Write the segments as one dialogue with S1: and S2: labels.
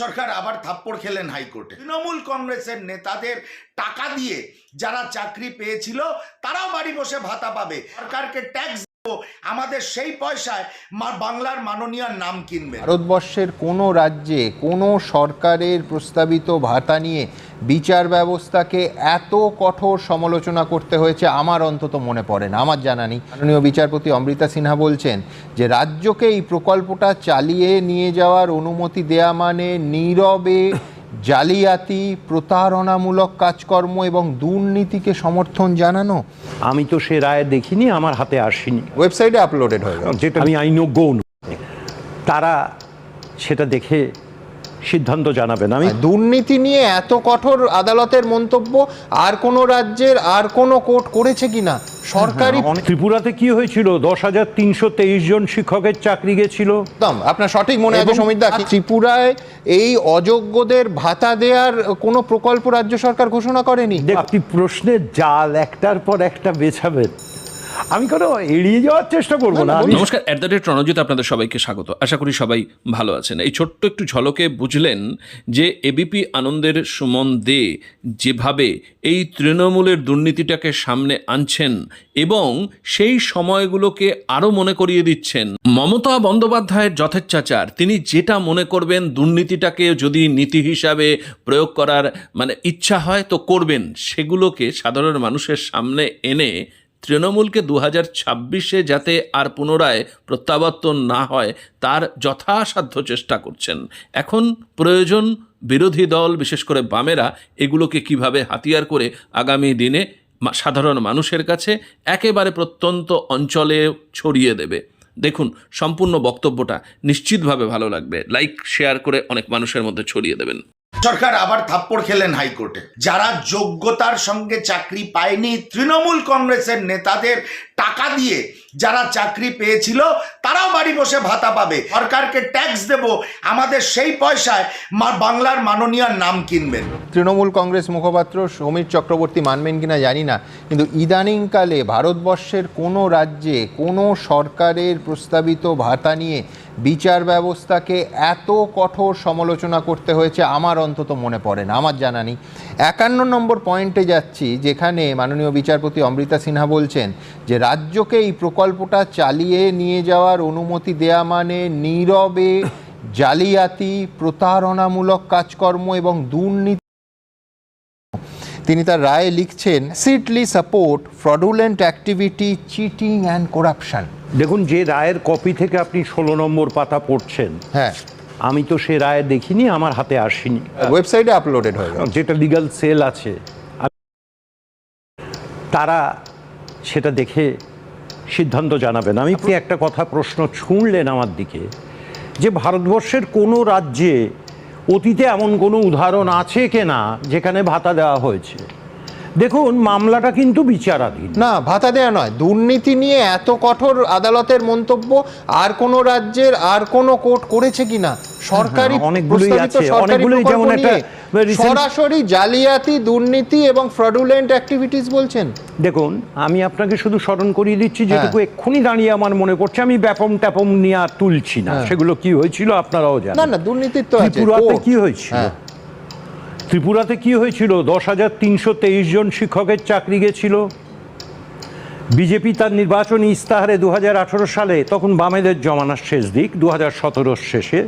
S1: সরকার আবার থাপ্পড় খেলেন হাইকোর্টে। তৃণমূল কংগ্রেসের নেতাদের টাকা দিয়ে যারা চাকরি পেয়েছিল, তারাও বাড়ি বসে ভাতা পাবে। সরকারকে ট্যাক্স আমাদের সেই পয়সায় বাংলার মাননীয় নাম কিনবে।
S2: ভারতবর্ষের কোনো রাজ্যে কোনো সরকারের প্রস্তাবিত ভাতা নিয়ে বিচার ব্যবস্থাকে এত কঠোর সমালোচনা করতে হয়েছে আমার অন্তত মনে পড়ে না আমার জানা নেই। মাননীয় বিচারপতি অমৃতা সিনহা বলছেন যে রাজ্যকে এই প্রকল্পটা চালিয়ে নিয়ে যাওয়ার অনুমতি দেয়া মানে নীরবে জালিয়াতি প্রতারণামূলক কাজকর্ম এবং দুর্নীতিকে সমর্থন জানানো।
S3: আমি তো সে রায় দেখিনি আমার হাতে আসেনি।
S2: ওয়েবসাইটে আপলোডেড হয়ে
S3: যেটা আমি আইনজ্ঞ। তারা সেটা দেখে সিদ্ধান্ত জানাবেন আমি।
S2: দুর্নীতি নিয়ে এত কঠোর আদালতের মন্তব্য আর কোনো রাজ্যের আর কোনো কোর্ট করেছে কিনা? সরকারি
S3: ত্রিপুরাতে কি হয়েছিল? দশ হাজার তিনশো তেইশ জন শিক্ষকের চাকরি গেছিল।
S2: একদম আপনার সঠিক মনে আছে সমীর দা ত্রিপুরায় এই অযোগ্যদের ভাতা দেওয়ার কোনো প্রকল্প রাজ্য সরকার ঘোষণা করেনি?
S3: দেখ, আপনি প্রশ্নের জাল একটার পর একটা বেছাবেন। আমি কোনো এড়িয়ে যাওয়ার চেষ্টা করব না
S4: নমস্কার অ্যাট দ্য রেট রণজিৎ আপনাদের সবাইকে স্বাগত। আশা করি সবাই ভালো আছেন। এই ছোট্ট একটু ঝলকে বুঝলেন যে এবিপি আনন্দের সুমন দে যেভাবে এই তৃণমূলের দুর্নীতিটাকে সামনে আনছেন এবং সেই সময়গুলোকে আরও মনে করিয়ে দিচ্ছেন। মমতা বন্দ্যোপাধ্যায়ের যথেচ্ছাচার তিনি যেটা মনে করবেন দুর্নীতিটাকে যদি নীতি হিসাবে প্রয়োগ করার মানে ইচ্ছা হয় তো করবেন। সেগুলোকে সাধারণ মানুষের সামনে এনে তৃণমূলকে দু হাজার ছাব্বিশে যাতে আর পুনরায় প্রত্যাবর্তন না হয়, তার যথাসাধ্য চেষ্টা করছেন। এখন প্রয়োজন বিরোধী দল, বিশেষ করে বামেরা, এগুলোকে কীভাবে হাতিয়ার করে আগামী দিনে সাধারণ মানুষের কাছে একেবারে প্রত্যন্ত অঞ্চলে ছড়িয়ে দেবে। দেখুন, সম্পূর্ণ বক্তব্যটা নিশ্চিতভাবে ভালো লাগবে। লাইক, শেয়ার করে অনেক মানুষের মধ্যে ছড়িয়ে দেবেন।
S1: সরকার আবার থাপ্পড় খেলেন হাইকোর্টে। যারা যোগ্যতার সঙ্গে চাকরি পায়নি, তৃণমূল কংগ্রেসের নেতাদের টাকা দিয়ে যারা চাকরি পেয়েছিল, তারাও বাড়ি বসে ভাতা পাবে। সরকারকে ট্যাক্স দেব, আমাদের সেই পয়সায় মা- বাংলার মাননীয় নাম কিনবেন।
S2: তৃণমূল কংগ্রেস মুখপাত্র সমীর চক্রবর্তী মানবেন কিনা জানি না, কিন্তু ইদানিংকালে ভারতবর্ষের কোনো রাজ্যে, কোনো সরকারের প্রস্তাবিত ভাতা নিয়ে বিচার ব্যবস্থাকে এত কঠোর সমালোচনা করতে হয়েছে, আমার অন্তত মনে পড়ে না, আমার জানা নেই। একান্ন নম্বর পয়েন্টে যাচ্ছি, যেখানে মাননীয় বিচারপতি অমৃতা সিনহা বলছেন যে রাজ্যকে এই প্রকল্পটা চালিয়ে নিয়ে যাওয়ার অনুমতি দেয়া মানে নীরবে জালিয়াতি প্রতারণামূলক কাজকর্ম এবং দুর্নীতি। তিনি তার রায়ে লিখছেন সিটলি support fraudulent activity cheating and corruption
S3: দেখুন যে রায়ের কপি থেকে আপনি ষোলো নম্বর পাতা পড়ছেন
S2: হ্যাঁ।
S3: আমি তো সে রায় দেখিনি আমার হাতে আসেনি।
S2: ওয়েবসাইটে আপলোডেড হয়ে
S3: যেটা লিগ্যাল সেল আছে তারা সেটা দেখে সিদ্ধান্ত জানাবেন। আমি আপনি একটা কথা প্রশ্ন ছুঁড়লেন আমার দিকে? যে ভারতবর্ষের কোনো রাজ্যে অতীতে এমন কোনো উদাহরণ আছে কিনা যেখানে ভাতা দেওয়া হয়েছে? দেখুন, মামলাটা কিন্তু বিচারাধীন।
S2: না, ভাতা দেয়া নয়। দুর্নীতি নিয়ে এত কঠোর আদালতের মন্তব্য আর কোনো রাজ্যের আর কোনো কোর্ট করেছে কিনা সরকারি
S3: হ্যাঁ, অনেকগুলোই আছে, অনেকগুলোই যেমন একটা
S2: সরাসরি জালিয়াতি দুর্নীতি এবং ফ্রডুলেন্ট অ্যাক্টিভিটিস বলছেন।
S3: দেখুন আমি আপনাকে শুধু স্মরণ করিয়ে দিচ্ছি যেটুকু এক্ষুনি দাঁড়িয়ে আমার মনে পড়ছে আমি ব্যাপম ট্যাপম নিয়ে আর তুলছি না।
S2: হ্যাঁ।
S3: সেগুলো কি হয়েছিল আপনারাও জানেন।
S2: না দুর্নীতির তো
S3: ত্রিপুরাতে কি হয়েছিল?
S2: হ্যাঁ।
S3: ত্রিপুরাতে কি হয়েছিল? দশ হাজার তিনশো তেইশ জন শিক্ষকের চাকরি গেছিল। বিজেপি তার নির্বাচনী ইস্তাহারে দু হাজার আঠারো সালে তখন বামেদের জমানার শেষ দিক দু হাজার সতেরো শেষে।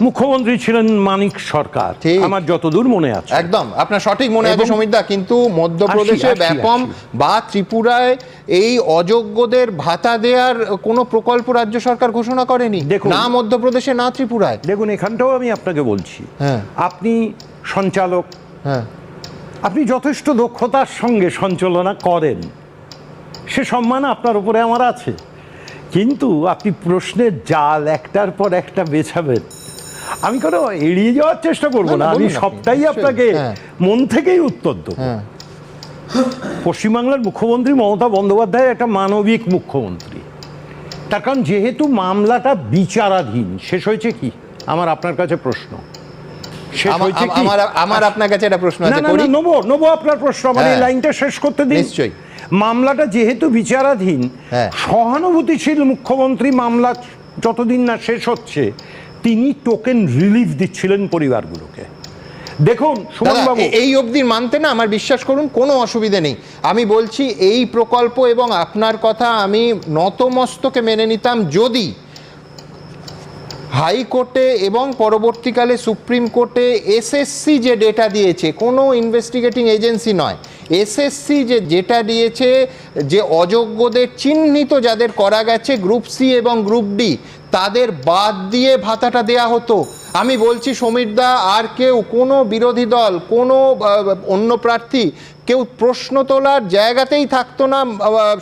S3: মুখ্যমন্ত্রী ছিলেন মানিক সরকার। আমার যতদূর মনে আছে।
S2: একদম। আপনার সঠিক মনে আছে সমীরদা কিন্তু মধ্যপ্রদেশে ব্যাপম বা ত্রিপুরায় এই অযোগ্যদের ভাতা দেওয়ার কোনো প্রকল্প রাজ্য সরকার ঘোষণা করেনি?
S3: দেখুন।
S2: না মধ্যপ্রদেশে না ত্রিপুরায়?
S3: দেখুন এখানটাও আমি আপনাকে বলছি।
S2: হ্যাঁ।
S3: আপনি সঞ্চালক
S2: হ্যাঁ।
S3: আপনি যথেষ্ট দক্ষতার সঙ্গে সঞ্চালনা করেন। সে সম্মান আপনার উপরে আমার আছে। কিন্তু আপনি প্রশ্নের জাল একটার পর একটা বেছাবেন। আমি কোনো এড়িয়ে যাওয়ার চেষ্টা করব
S2: না,
S3: আমি সবটাই আপনাকে
S2: হ্যাঁ।
S3: মন থেকেই উত্তর দেবো।
S2: হ্যাঁ।
S3: পশ্চিমবাংলার মুখ্যমন্ত্রী মমতা বন্দ্যোপাধ্যায় একটা মানবিক মুখ্যমন্ত্রী। তার কারণ যেহেতু মামলাটা বিচারাধীন শেষ হয়েছে কি? আমার আপনার কাছে প্রশ্ন। শেষ হয়েছে কি?
S2: আমার আমার আপনার কাছে একটা প্রশ্ন আছে করি?
S3: না নেব নেব আপনার প্রশ্ন আমার এই
S2: হ্যাঁ।
S3: লাইনটা শেষ করতে দিন।
S2: নিশ্চয়ই।
S3: মামলাটা যেহেতু বিচারাধীন। সহানুভূতিশীল মুখ্যমন্ত্রী মামলা যতদিন না শেষ হচ্ছে তিনি টোকেন রিলিফ দিচ্ছিলেন পরিবারগুলোকে। দেখুন সুমনবাবু
S2: এই অবধি মানতে না আমার বিশ্বাস করুন কোনো অসুবিধে নেই। আমি বলছি এই প্রকল্প এবং আপনার কথা আমি নতমস্তকে মেনে নিতাম যদি হাইকোর্টে এবং পরবর্তীকালে সুপ্রিম কোর্টে এসএসসি যে ডেটা দিয়েছে কোনো ইনভেস্টিগেটিং এজেন্সি নয়। এসএসসি যে যেটা দিয়েছে যে অযোগ্যদের চিহ্নিত যাদের করা গেছে গ্রুপ সি এবং গ্রুপ ডি তাদের বাদ দিয়ে ভাতাটা দেয়া হতো। আমি বলছি সমীরদা আর কেউ কোনো বিরোধী দল কোনো অন্য প্রার্থী কেউ প্রশ্ন তোলার জায়গাতেই থাকতো না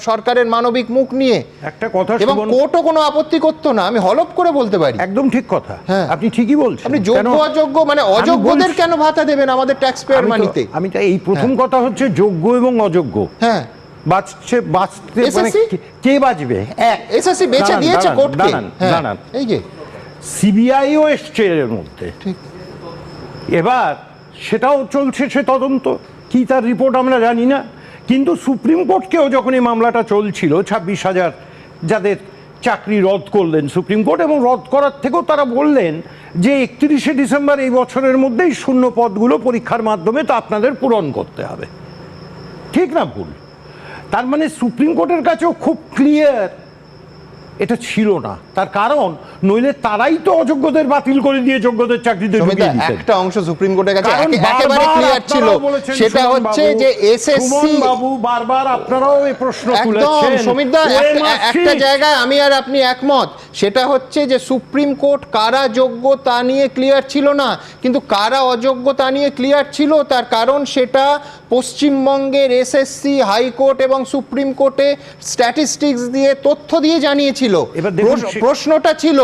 S2: সরকারের মানবিক মুখ নিয়ে।
S3: একটা কথা
S2: এবং কোর্টও কোনো আপত্তি করতো না আমি হলপ করে বলতে পারি।
S3: একদম ঠিক কথা।
S2: হ্যাঁ।
S3: আপনি ঠিকই বলছেন।
S2: আপনি যোগ্য অযোগ্য মানে অযোগ্যদের কেন ভাতা দেবেন আমাদের ট্যাক্স পেয়ার মানিতে
S3: আমি এই প্রথম কথা হচ্ছে যোগ্য এবং অযোগ্য।
S2: হ্যাঁ।
S3: বাঁচছে বাঁচতে মানে? কে- বাঁচবে?
S2: এসএসসি
S3: দাঁড়ান,
S2: দিয়েছে
S3: দাঁড়ান,
S2: কোর্টকে।
S3: দাঁড়ান,
S2: হ্যাঁ, এই যে।
S3: সিবিআইও এসছে এর মধ্যে।
S2: ঠিক।
S3: এবার সেটাও চলছে সে তদন্ত। কি তার রিপোর্ট আমরা জানি না। কিন্তু সুপ্রিম কোর্টকেও যখন এই মামলাটা চলছিল ছাব্বিশ হাজার যাদের চাকরি রদ করলেন সুপ্রিম কোর্ট এবং রদ করার থেকেও তারা বললেন যে একত্রিশে ডিসেম্বর এই বছরের মধ্যেই শূন্য পদগুলো পরীক্ষার মাধ্যমে তা আপনাদের পূরণ করতে হবে। ঠিক না ভুল? তার মানে সুপ্রিম কোর্টের কাছেও খুব ক্লিয়ার এটা ছিল না। তার কারণ নইলে তারাই তো অযোগ্যদের বাতিল করে দিয়ে যোগ্যদের চাকরিতে ঢুকিয়ে দিতেন।
S2: একটা অংশ সুপ্রিম কোর্টের কাছে একেবারে ক্লিয়ার ছিল। সেটা হচ্ছে যে এসএসসি
S3: বাবু বারবার আপনারাও এই প্রশ্ন তুলেছেন। OMR
S2: একটা- একটা জায়গায় আমি আর আপনি একমত। সেটা হচ্ছে যে সুপ্রিম কোর্ট কারা যোগ্য তা নিয়ে ক্লিয়ার ছিল না। কিন্তু কারা অযোগ্য তা নিয়ে ক্লিয়ার ছিল তার কারণ সেটা পশ্চিমবঙ্গের এসএসসি হাইকোর্ট এবং সুপ্রিম কোর্টে স্ট্যাটিস্টিক্স দিয়ে তথ্য দিয়ে জানিয়েছিল। প্রশ্নটা ছিল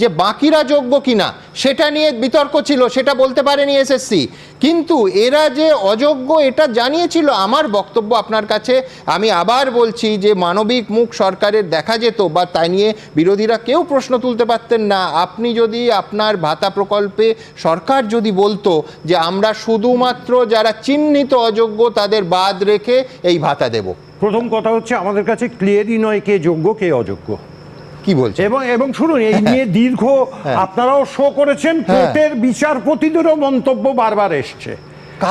S2: যে বাকিরা যোগ্য কিনা সেটা নিয়ে বিতর্ক ছিল সেটা বলতে পারেনি এসএসসি কিন্তু এরা যে অযোগ্য এটা জানিয়েছিল আমার বক্তব্য আপনার কাছে। আমি আবার বলছি যে মানবিক মুখ সরকারের দেখা যেত বা তাই নিয়ে বিরোধীরা কেউ প্রশ্ন তুলতে পারতেন না। আপনি যদি আপনার ভাতা প্রকল্পে সরকার যদি বলতো যে আমরা শুধুমাত্র যারা চিহ্নিত অযোগ্য তাদের বাদ রেখে এই ভাতা দেব।
S3: প্রথম কথা হচ্ছে আমাদের কাছে ক্লিয়ারই নয় কে যোগ্য কে অযোগ্য।
S2: কি বলছে
S3: এবং এবং শুনুন এই নিয়ে দীর্ঘ
S2: হ্যাঁ।
S3: আপনারাও শো করেছেন কোর্টের বিচারপতিদেরও মন্তব্য বারবার এসছে।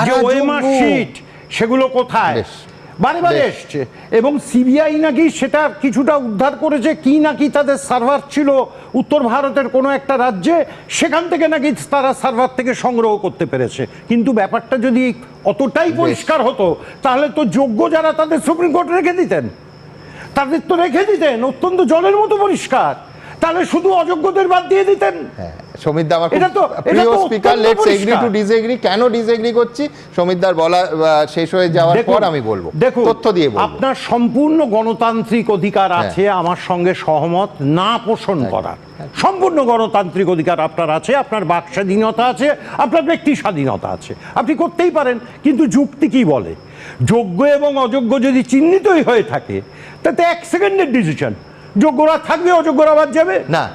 S3: যে
S2: যোগ্য?
S3: সেগুলো কোথায়। বারে বারে এসছে। এবং সিবিআই নাকি সেটা কিছুটা উদ্ধার করেছে কি নাকি তাদের সার্ভার ছিল উত্তর ভারতের কোনো একটা রাজ্যে সেখান থেকে নাকি তারা সার্ভার থেকে সংগ্রহ করতে পেরেছে। কিন্তু ব্যাপারটা যদি অতটাই পরিষ্কার হতো তাহলে তো যোগ্য যারা তাদের সুপ্রিম কোর্ট রেখে দিতেন। তাদের তো রেখে দিতেন অত্যন্ত জলের মতো পরিষ্কার। তাহলে শুধু অযোগ্যদের বাদ দিয়ে দিতেন?
S2: সমিতদা আমার
S3: এটা তো- এটা
S2: প্রিয় speaker let's agree to disagree কেন ডিসএগ্রি করছি? সমিতদার বলা শেষ হয়ে যাওয়ার পর আমি বলব।
S3: দেখুন
S2: তথ্য দিয়ে
S3: আপনার সম্পূর্ণ গণতান্ত্রিক অধিকার
S2: হ্যাঁ।
S3: আছে আমার সঙ্গে সহমত না পোষণ করার। সম্পূর্ণ গণতান্ত্রিক অধিকার আপনার আছে আপনার বাক স্বাধীনতা আছে আপনার ব্যক্তি স্বাধীনতা আছে। আপনি করতেই পারেন কিন্তু যুক্তি কি বলে? যোগ্য এবং অযোগ্য যদি চিহ্নিতই হয়ে থাকে তাতে এক সেকেন্ডের ডিসিশন যোগ্যরা থাকবে অযোগ্যরা বাদ যাবে?
S2: না।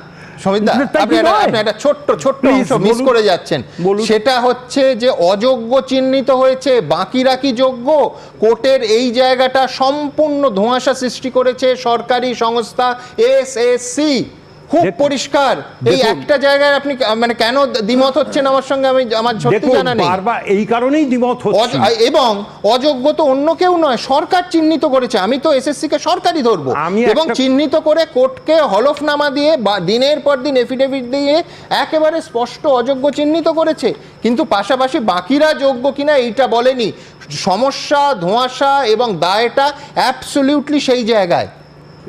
S2: আপনি? আপনি একটা ছোট্ট ছোট্ট অংশ মিস করে যাচ্ছেন। সেটা হচ্ছে যে অযোগ্য চিহ্নিত হয়েছে বাকিরা কি যোগ্য কোর্টের এই জায়গাটা সম্পূর্ণ ধোঁয়াশা সৃষ্টি করেছে সরকারি সংস্থা এসএসসি খুব পরিষ্কার। এই একটা জায়গায় আপনি মানে কেন দ্বিমত হচ্ছেন আমার সঙ্গে? আমি আমার সত্যি জানা নেই।
S3: বারবার এই কারণেই দ্বিমত হচ্ছে।
S2: এবং অযোগ্য তো অন্য কেউ নয় সরকার চিহ্নিত করেছে। আমি তো এসএসসি কে সরকারই ধরবো। এবং চিহ্নিত করে কোর্টকে হলফনামা দিয়ে বা দিনের পর দিন এফিডেভিট দিয়ে একেবারে স্পষ্ট অযোগ্য চিহ্নিত করেছে। কিন্তু পাশাপাশি বাকিরা যোগ্য কিনা এইটা বলেনি। সমস্যা ধোঁয়াশা এবং দায়টা অ্যাবসলিউটলি সেই জায়গায়।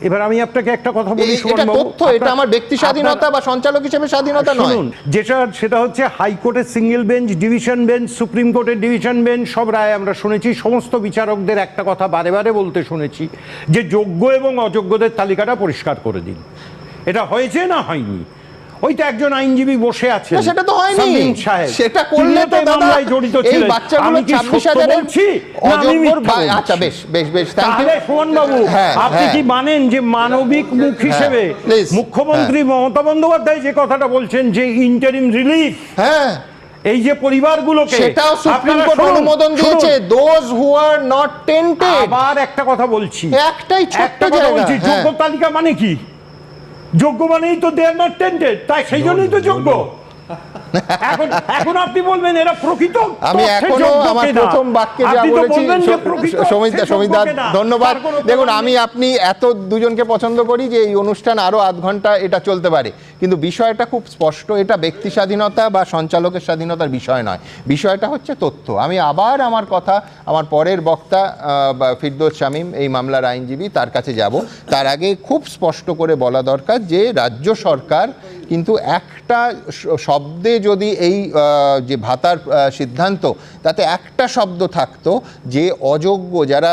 S3: এবার আমি আপনাকে একটা কথা বলি
S2: এটা তথ্য এটা আমার ব্যক্তি স্বাধীনতা বা সঞ্চালক হিসেবে স্বাধীনতা নয়।
S3: শুনুন যেটা সেটা হচ্ছে হাইকোর্টের single bench division bench supreme কোর্টের ডিভিশন বেঞ্চ সব রায় আমরা শুনেছি। সমস্ত বিচারকদের একটা কথা বারে বারে বলতে শুনেছি যে যোগ্য এবং অযোগ্যদের তালিকাটা পরিষ্কার করে দিন। এটা হয়েছে না হয়নি? ওইটা একজন আইনজীবী বসে আছেন
S2: না, সেটা তো হয়নি। সেটা করলে তো দাদা,
S3: জড়িত ছিলেন।
S2: বাচ্চাগুলো
S3: আমি কি
S2: 26
S3: সত্য
S2: হাজারের
S3: বলছি?
S2: আচ্ছা বেশ বেশ বেশ থ্যাংক ইউ
S3: সুমন বাবু
S2: হ্যাঁ,
S3: আপনি
S2: হ্যাঁ।
S3: কি মানেন যে মানবিক মুখ হিসেবে মুখ্যমন্ত্রী মমতা বন্দ্যোপাধ্যায় যে কথাটা বলছেন যে ইন্টারিম রিলিফ
S2: হ্যাঁ
S3: এই যে পরিবারগুলোকে
S2: সেটাও সুপ্রিম কোর্ট অনুমোদন। দিয়েছে those who are not tainted
S3: আবার একটা কথা বলছি
S2: একটাই ছোট্ট জায়গা,
S3: বলছি
S2: হ্যাঁ।
S3: যোগ্য তালিকা মানে কি যোগ্য মানেই তো দেয়ার আর নট টেন্টেড তাই সেই জন্যই তো যোগ্য। এখন এখন আপনি বলবেন এরা প্রকৃত?
S2: আমি
S3: এখনও
S2: আমার প্রথম বাক্যে যা বলেছি সমিতা সমিতা ধন্যবাদ। দেখুন আমি আপনি এত দুজনকে পছন্দ করি যে এই অনুষ্ঠান আরও আধ ঘণ্টা এটা চলতে পারে। কিন্তু বিষয়টা খুব স্পষ্ট এটা ব্যক্তি স্বাধীনতা বা সঞ্চালকের স্বাধীনতার বিষয় নয়। বিষয়টা হচ্ছে তথ্য। আমি আবার আমার কথা আমার পরের বক্তা ফিরদৌস শামীম এই মামলার আইনজীবী তার কাছে যাব। তার আগে খুব স্পষ্ট করে বলা দরকার যে রাজ্য সরকার কিন্তু একটা শব্দে যদি এই যে ভাতার সিদ্ধান্ত, তাতে একটা শব্দ থাকতো যে অযোগ্য, যারা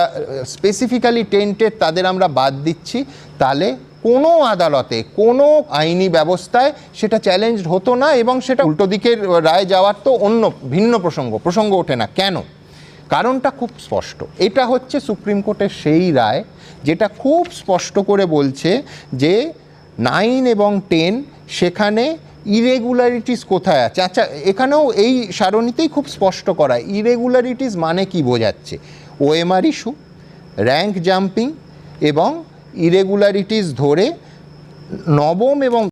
S2: স্পেসিফিক্যালি টেন্টেড তাদের আমরা বাদ দিচ্ছি, তাহলে কোনো আদালতে, কোনো আইনি ব্যবস্থায় সেটা চ্যালেঞ্জ হতো না এবং সেটা উল্টো দিকের রায় যাওয়ার তো অন্য ভিন্ন প্রসঙ্গ প্রসঙ্গ ওঠে না। কেন? কারণটা খুব স্পষ্ট। এটা হচ্ছে সুপ্রিম কোর্টের সেই রায়, যেটা খুব স্পষ্ট করে বলছে যে নাইন এবং টেন সেখানে ইরেগুলারিটিস কোথায় আছে? আচ্ছা এখানেও এই সারণীতেই খুব স্পষ্ট করা ইরেগুলারিটিস মানে কি বোঝাচ্ছে? ওএমআর ইস্যু র্যাঙ্ক জাম্পিং এবং ইরেগুলারিটিস ধরে নবম এবং